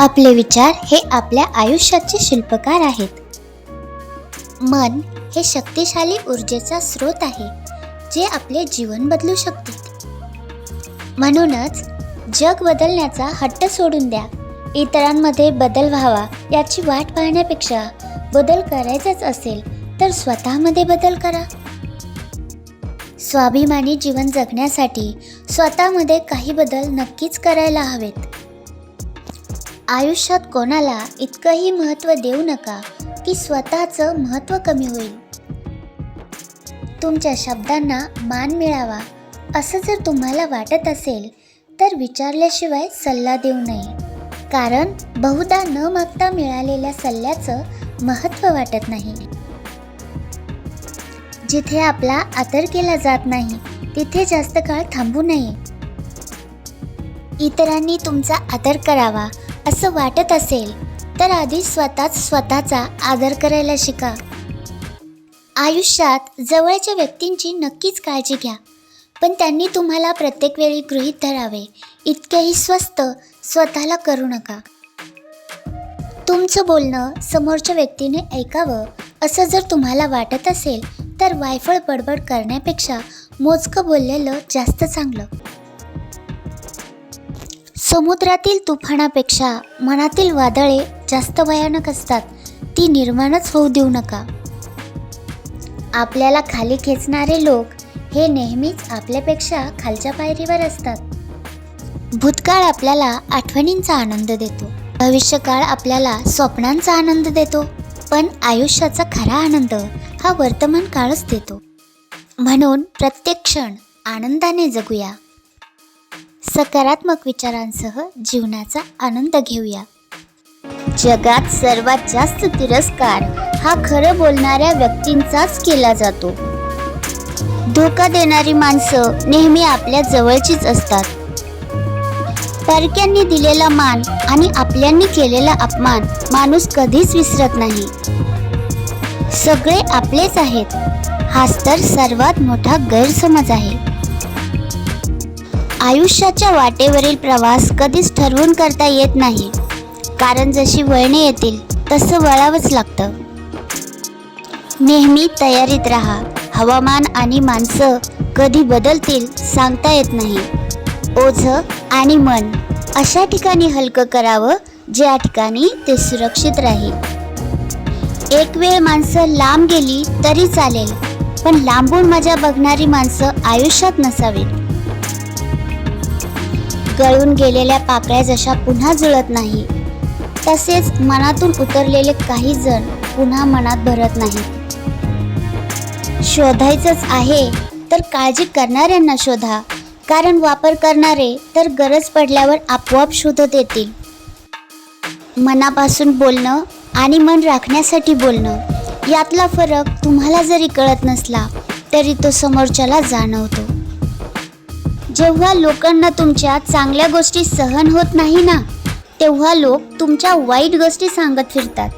आपले विचार हे आपल्या आयुष्याचे शिल्पकार आहेत. मन हे शक्तिशाली ऊर्जेचा स्रोत आहे जे आपले जीवन बदलू शकते. म्हणूनच जग बदलण्याचा हट्ट सोडून द्या. इतरांमध्ये बदल व्हावा याची वाट पाहण्यापेक्षा बदल करायचाच असेल तर स्वतःमध्ये बदल करा. स्वाभिमानी जीवन जगण्यासाठी स्वतःमध्ये काही बदल नक्कीच करायला हवेत. आयुष्यात कोणाला इतकंही महत्त्व देऊ नका की स्वतःचं महत्त्व कमी होईल. तुमच्या शब्दांना मान मिळावा असं जर तुम्हाला वाटत असेल तर विचारल्याशिवाय सल्ला देऊ नये. कारण बहुधा न मागता मिळालेल्या सल्ल्याचं महत्त्व वाटत नाही. जिथे आपला आदर केला जात नाही तिथे जास्त काळ थांबू नये. इतरांनी तुमचा आदर करावा असं वाटत असेल तर आधी स्वतःच स्वतःचा आदर करायला शिका. आयुष्यात जवळच्या व्यक्तींची नक्कीच काळजी घ्या पण त्यांनी तुम्हाला प्रत्येक वेळी गृहीत धरावे. इतकेही स्वस्त स्वतःला करू नका. तुमचं बोलणं समोरच्या व्यक्तीने ऐकावं असं जर तुम्हाला वाटत असेल तर वायफळ बडबड करण्यापेक्षा मोजकं बोललेलं जास्त चांगलं. समुद्रातील तुफानापेक्षा मनातील वादळे जास्त भयानक असतात. ती निर्माणच होऊ देऊ नका. आपल्याला खाली खेचणारे लोक हे नेहमीच आपल्यापेक्षा खालच्या पायरीवर असतात. भूतकाळ आपल्याला आठवणींचा आनंद देतो. भविष्यकाळ आपल्याला स्वप्नांचा आनंद देतो. पण आयुष्याचा खरा आनंद हा वर्तमान काळच देतो. म्हणून प्रत्येक क्षण आनंदाने जगूया. सकारात्मक विचारांसह जीवनाचा आनंद घेऊया. जगात सर्वात जास्त तिरस्कार हा खरं बोलणाऱ्या व्यक्तींचाच केला जातो. धोका देणारी माणसं नेहमी आपल्या जवळचीच असतात. परक्यांनी दिलेला मान आणि आपल्यांनी केलेला अपमान माणूस कधीच विसरत नाही. सगळे आपलेच आहेत. हाच तर सर्वात मोठा गैरसमज आहे. आयुष्याच्या वाटेवरील प्रवास कधीच ठरवून करता येत नाही. कारण जशी वळणे येतील तसं वळावंच लागतं. नेहमी तयारीत राहा. हवामान आणि माणसं कधी बदलतील सांगता येत नाही. ओझ आणि मन अशा ठिकाणी हलकं करावं ज्या ठिकाणी ते सुरक्षित राहील. एक वेळ माणसं लांब गेली तरी चालेल पण लांबून मजा बघणारी माणसं आयुष्यात नसावीत. गळून गेलेल्या पाकळ्या जशा पुन्हा जुळत नाही तसेच मनातून उतरलेले काही जण पुन्हा मनात भरत नाही शोधायचंच आहे तर काळजी करणाऱ्यांना शोधा कारण वापर करणारे तर गरज पडल्यावर आपोआप शोधत येतील मनापासून बोलणं आणि मन राखण्यासाठी बोलणं यातला फरक तुम्हाला जरी कळत नसला तरी तो समोरच्याला जाणवतो. जेव्हा लोकांना तुमच्या चांगल्या गोष्टी सहन होत नाही ना तेव्हा लोक तुमच्या वाईट गोष्टी सांगत फिरतात.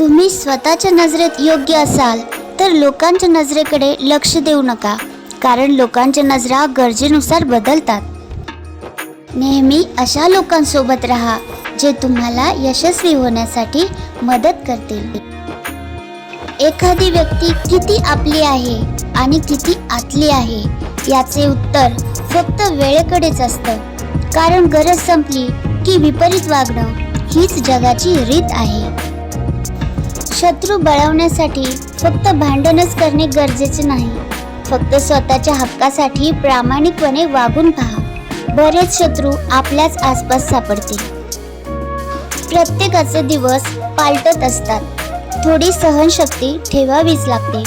तुम्ही स्वतःच्या नजरेत योग्य असाल तर लोकांच्या नजरेकडे लक्ष देऊ नका कारण लोकांच्या नजरा गरजेनुसार बदलतात. नेहमी अशा लोकांसोबत राहा जे तुम्हाला यशस्वी होण्यासाठी मदत करतील. एखादी व्यक्ती किती आपली आहे आणि किती आतली आहे याचे उत्तर फक्त वेळेकडेच असतं. कारण गरज संपली की विपरीत वागणं हीच जगाची रीत आहे. शत्रू बळवण्यासाठी फक्त भांडणच करणे गरजेचे नाही. फक्त स्वतःच्या हक्कासाठी प्रामाणिकपणे वागून पहा. बरेच शत्रू आपल्याच आसपास सापडतील. प्रत्येकाचे दिवस पालटत असतात. थोडी सहनशक्ती ठेवावीच लागते.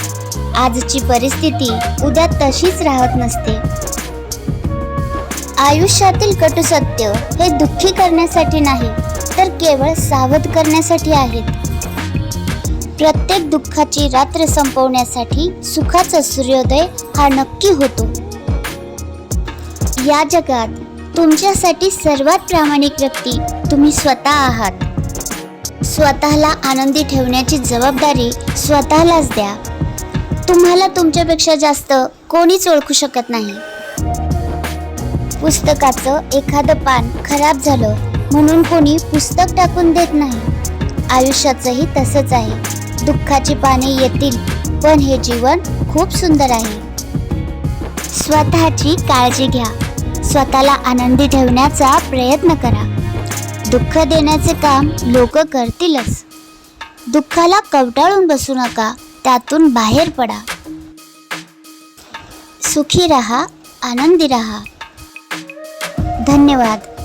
आजची परिस्थिती उद्या तशीच राहत नसते. आयुष्यातील कटुसत्य हे दुःखी करण्यासाठी नाही तर केवळ सावध करण्यासाठी आहेत. प्रत्येक दुःखाची रात्र संपवण्यासाठी सुखाचा सूर्योदय हा नक्की होतो. या जगात तुमच्यासाठी सर्वात प्रामाणिक व्यक्ती तुम्ही स्वतः आहात. स्वतःला आनंदी ठेवण्याची जबाबदारी स्वतःलाच द्या. तुम्हाला तुमच्यापेक्षा जास्त कोणीच ओळखू शकत नाही. पुस्तकाचं एखादं पान खराब झालं म्हणून कोणी पुस्तक टाकून देत नाही. आयुष्याचंही तसंच आहे. दुःखाची पाने येतील पण हे जीवन खूप सुंदर आहे. स्वतःची काळजी घ्या. स्वतःला आनंदी ठेवण्याचा प्रयत्न करा. दुःख देण्याचे काम लोक करतीलच. दुःखाला कवटाळून बसू नका. त्यातून बाहेर पडा. सुखी रहा आनंदी रहा. धन्यवाद.